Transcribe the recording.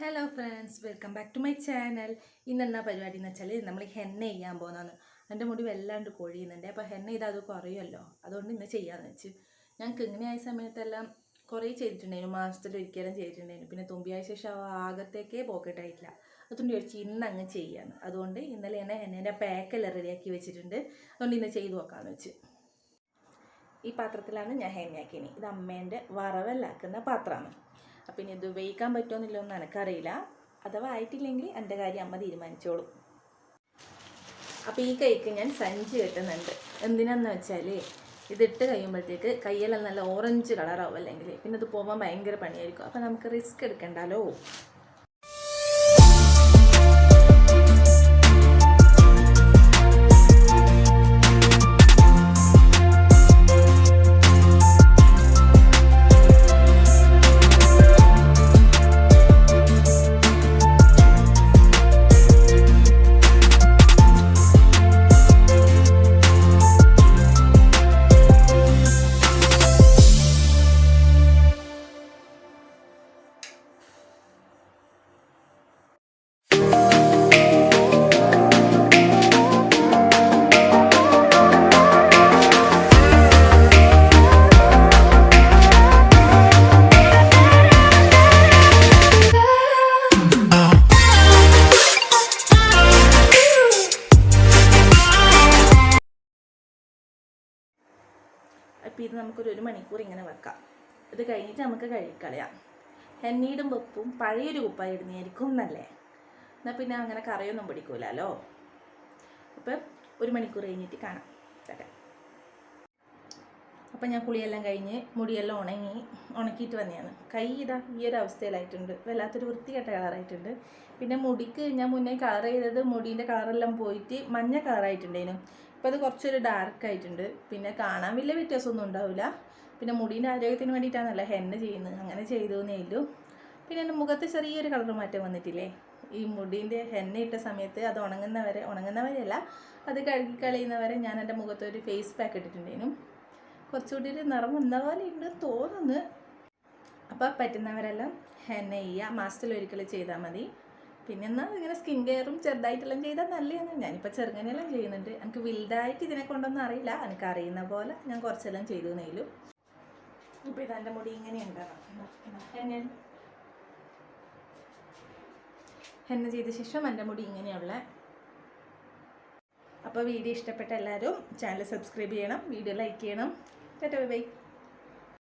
Hello friends welcome back to my channel ഇന്നെന്നാ പരിപാടി എന്ന് വെച്ചാൽ നമ്മൾ ഹെന്ന ചെയ്യാൻ പോകുന്നതാണ്. എന്റെ മുടി വല്ലാണ്ട് കൊഴിയുന്നുണ്ട്. അപ്പോൾ ഹെന്ന ചെയ്താൽ അത് കുറയുമല്ലോ? അതുകൊണ്ട് ഇന്ന് ചെയ്യാമെന്ന് വെച്ച്. ഞാൻ ഇങ്ങനെയായ സമയത്തെല്ലാം കുറേ ചെയ്തിട്ടുണ്ടായിരുന്നു. മാസത്തിൽ ഒരിക്കലും ചെയ്തിട്ടുണ്ടായിരുന്നു. പിന്നെ തുമ്പിയായ ശേഷം ആകത്തേക്കേ പോക്കറ്റായിട്ടില്ല അതുകൊണ്ട് ചോദിച്ചു ഇന്ന് അങ്ങ് ചെയ്യാന്ന്. അതുകൊണ്ട് ഇന്നലെ തന്നെ ഹെന്നേന്റെ പാക്കെല്ലാം റെഡിയാക്കി വെച്ചിട്ടുണ്ട്. അതുകൊണ്ട് ഇന്ന് ചെയ്ത് നോക്കാമെന്ന് വെച്ച്. ഈ പാത്രത്തിലാണ് ഞാൻ ഹെന്നയാക്കിനി ഇത് അമ്മേന്റെ വറവല്ലാക്കുന്ന പാത്രമാണ് അപ്പം ഇനി ഇത് ഉപയോഗിക്കാൻ പറ്റുമോ എന്ന് എനിക്കറിയില്ല. അഥവാ ആയിട്ടില്ലെങ്കിൽ എന്റെ കാര്യം അമ്മ തീരുമാനിച്ചോളും. അപ്പോൾ ഈ കൈക്ക് ഞാൻ സഞ്ചി കെട്ടുന്നുണ്ട് എന്തിനാന്ന് വെച്ചാൽ ഇതിട്ട് കഴിയുമ്പോഴത്തേക്ക് കയ്യെല്ലാം നല്ല ഓറഞ്ച് കളറാവും അല്ലെങ്കിൽ പിന്നെ അത് പോകാൻ ഭയങ്കര പണിയായിരിക്കും. അപ്പോൾ നമുക്ക് റിസ്ക് എടുക്കണ്ടല്ലോ. അപ്പോൾ ഇത് നമുക്കൊരു ഒരു മണിക്കൂർ ഇങ്ങനെ വെക്കാം. ഇത് കഴിഞ്ഞിട്ട് നമുക്ക് കഴിക്കളയാം എണ്ണീടും വെപ്പും പഴയൊരു കുപ്പായി ഇടുന്നതായിരിക്കും നല്ലേ എന്നാൽ പിന്നെ അങ്ങനെ കറിയൊന്നും പിടിക്കൂലല്ലോ അപ്പം ഒരു മണിക്കൂർ കഴിഞ്ഞിട്ട് കാണാം. തരാം അപ്പം ഞാൻ കുളിയെല്ലാം കഴിഞ്ഞ് മുടിയെല്ലാം ഉണങ്ങി ഉണക്കിയിട്ട് വന്നതാണ്. കൈ ഇതാ ഈ ഒരു അവസ്ഥയിലായിട്ടുണ്ട്. വല്ലാത്തൊരു വൃത്തികെട്ട കളറായിട്ടുണ്ട്. പിന്നെ മുടിക്ക് ഞാൻ മുന്നേ കളർ ചെയ്തത് മുടീന്റെ കളറെല്ലാം പോയിട്ട് മഞ്ഞ കളറായിട്ടുണ്ടേനു ഇപ്പോൾ അത് കുറച്ചൊരു ഡാർക്ക് ആയിട്ടുണ്ട്. പിന്നെ കാണാൻ വലിയ വ്യത്യാസമൊന്നും ഉണ്ടാവില്ല. പിന്നെ മുടീന്റെ ആരോഗ്യത്തിന് വേണ്ടിയിട്ടാണല്ലോ ഹെന്ന ചെയ്യുന്നത്. അങ്ങനെ ചെയ്തു എന്നേ പിന്നെ എന്റെ മുഖത്ത് ചെറിയൊരു കളർ മാറ്റം വന്നിട്ടില്ലേ? ഈ മുടീന്റെ ഹെന്ന ഇട്ട സമയത്ത് അത് ഉണങ്ങുന്നവരെ ഉണങ്ങുന്നവരെയല്ല അത് കഴുകി കളയുന്നവരെ ഞാൻ എന്റെ മുഖത്ത് ഒരു ഫേസ് പാക്ക് ഇട്ടിട്ടുണ്ടേനും കുറച്ചുകൂടി ഒരു നിറം വന്ന പോലെ ഉണ്ട് തോന്നുന്നു. അപ്പോൾ പറ്റുന്നവരെല്ലാം ഹെന്ന ചെയ്യുക. മാസത്തിലൊരിക്കൽ ചെയ്താൽ മതി. പിന്നെ എന്നാൽ ഇങ്ങനെ സ്കിൻ കെയറും ചെറുതായിട്ടെല്ലാം ചെയ്താൽ നല്ലതാണ് ഞാനിപ്പോൾ ചെറുങ്ങനെയെല്ലാം ചെയ്യുന്നുണ്ട്. എനിക്ക് വലുതായിട്ട് ഇതിനെ കൊണ്ടൊന്നും അറിയില്ല. എനിക്ക് അറിയുന്ന പോലെ ഞാൻ കുറച്ചെല്ലാം ചെയ്തു നേലും ഇപ്പോൾ ഇതെന്റെ മുടി ഇങ്ങനെ ഹെന്ന ചെയ്ത ശേഷം എന്റെ മുടി ഇങ്ങനെയുള്ള അപ്പോൾ വീഡിയോ ഇഷ്ടപ്പെട്ട എല്ലാവരും ചാനൽ സബ്സ്ക്രൈബ് ചെയ്യണം വീഡിയോ ലൈക്ക് ചെയ്യണം. ചേട്ടാ ബൈ.